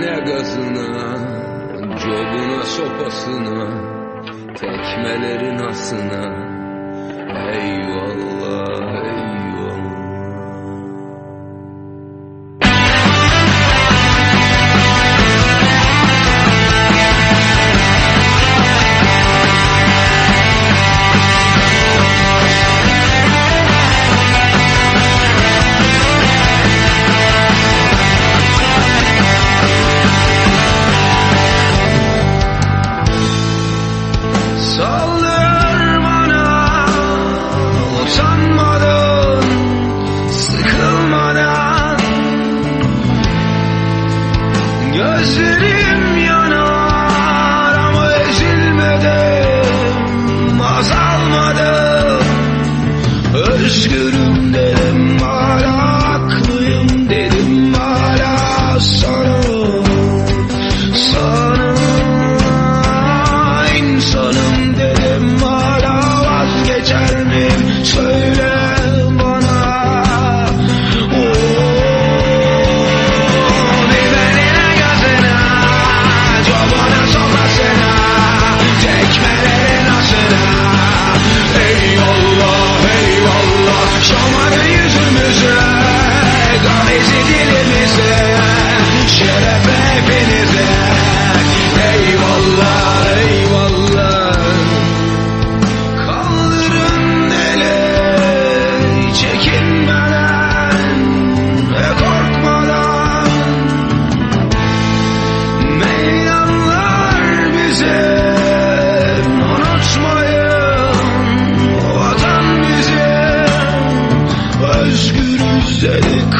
ne gazına Cobuna sopasına Tekmelerin asına Eyvallah. So Salım bizim unutmayın Vatan bizim özgürüz dedik